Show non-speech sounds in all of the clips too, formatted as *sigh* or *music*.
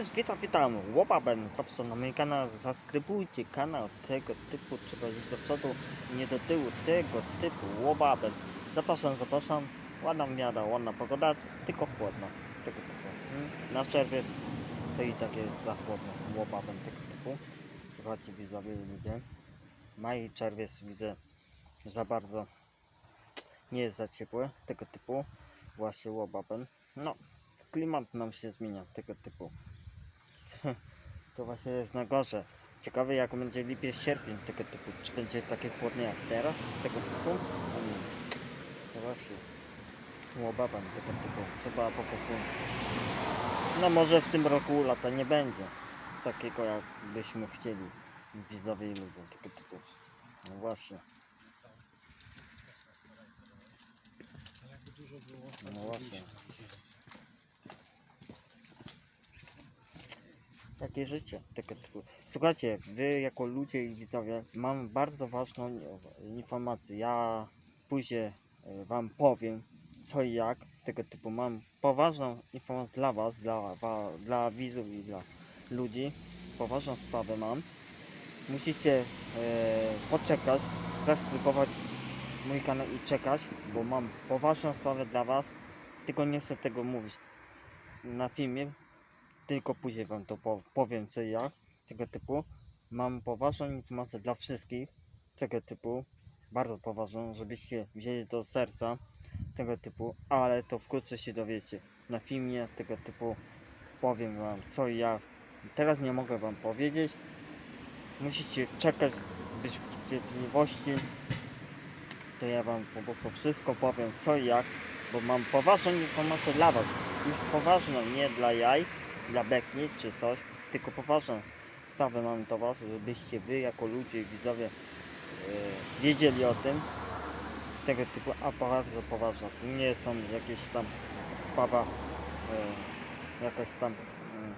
Cześć, witam, witam, Łobaben, zapraszam na mój kanał, zaskrybujcie kanał tego typu, trzeba iść do przodu, nie do tyłu, tego typu, Łobaben. Zapraszam, zapraszam, ładna w miarę, ładna pogoda, tylko chłodno, tego typu. Mm, Na czerwiec to i tak jest za chłodno, Łobaben, tego typu. Słuchajcie, widzowie ludzie, maj czerwiec widzę za bardzo nie jest za ciepły, tego typu, właśnie Łobaben. No, klimat nam się zmienia, tego typu. *laughs* To właśnie jest najgorsze. Ciekawe jak będzie lipiec, sierpień tego typu. Czy będzie takie chłodne jak teraz, tego typu? A nie. To właśnie. Łobaban tego typu. Trzeba po prostu... No może w tym roku lata nie będzie. Takiego jak byśmy chcieli. Widzowie i ludzie tego typu. No właśnie. No właśnie. Takie życie, typu. Słuchajcie, wy jako ludzie i widzowie, mam bardzo ważną informację. Ja później e, wam powiem co i jak, tego typu. Mam poważną informację dla was, dla, dla widzów i dla ludzi. Poważną sprawę mam. Musicie e, poczekać, zaskrybować mój kanał i czekać, bo mam poważną sprawę dla was. Tylko nie chcę tego mówić na filmie, tylko później wam to po- powiem co i jak, tego typu. Mam poważną informację dla wszystkich, tego typu, bardzo poważną, żebyście wzięli do serca, tego typu, ale to wkrótce się dowiecie. Na filmie tego typu powiem wam co i jak. Teraz nie mogę wam powiedzieć, musicie czekać, być w cierpliwości, to ja wam po prostu wszystko powiem co i jak, bo mam poważną informację dla was, już poważną, nie dla jaj, dla beki czy coś, tylko poważną sprawę mam do was, żebyście wy jako ludzie i widzowie e, wiedzieli o tym, tego typu, a bardzo poważna, to nie są jakieś tam sprawa, e, jakaś tam mm,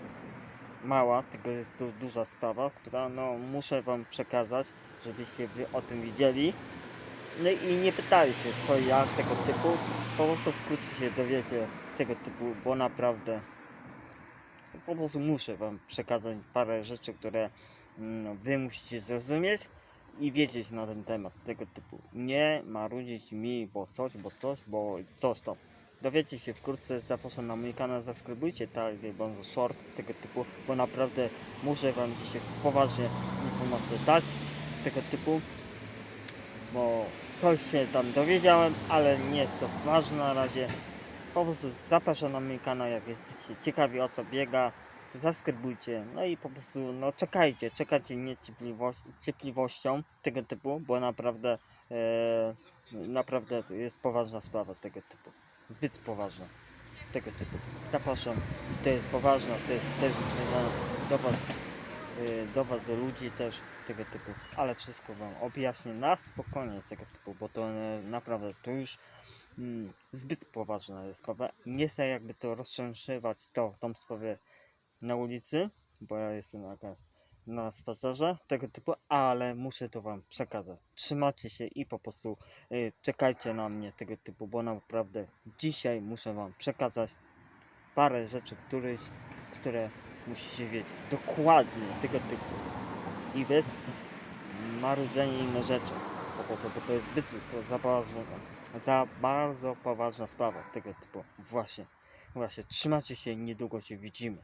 mała, tylko jest to duża sprawa, która no muszę wam przekazać, żebyście wy o tym wiedzieli. No i nie pytali się co i jak tego typu, po prostu wkrótce się dowiecie tego typu, bo naprawdę po prostu muszę wam przekazać parę rzeczy, które mm, wy musicie zrozumieć i wiedzieć na ten temat tego typu. Nie marudzić mi, bo coś, bo coś, bo coś tam. Dowiecie się wkrótce, zapraszam na mój kanał, zaskrybujcie tak, bonzo short tego typu, bo naprawdę muszę wam dzisiaj poważnie informacje dać tego typu, bo coś się tam dowiedziałem, ale nie jest to ważne na razie. Po prostu zapraszam na mój kanał, jak jesteście ciekawi o co biega, to zaskrybujcie, no i po prostu no czekajcie, czekajcie niecierpliwość, cierpliwością tego typu, bo naprawdę e, naprawdę jest poważna sprawa tego typu, zbyt poważna. Tego typu. Zapraszam, to jest poważne, to jest też związane do was, e, do was, do ludzi też tego typu, ale wszystko wam objaśnię na spokojnie tego typu, bo to e, naprawdę to już mm, zbyt poważna jest sprawa. Nie chcę jakby to roztrzęszywać to, tą sprawę na ulicy, bo ja jestem na, na spacerze tego typu, ale muszę to wam przekazać. Trzymajcie się i po prostu y, czekajcie na mnie tego typu, bo naprawdę dzisiaj muszę wam przekazać parę rzeczy, których, które musicie wiedzieć. Dokładnie tego typu. I bez marudzenia i inne rzeczy. Po prostu, bo to jest zbyt za bardzo, za bardzo poważna sprawa tego typu. Właśnie, właśnie, trzymajcie się, niedługo się widzimy.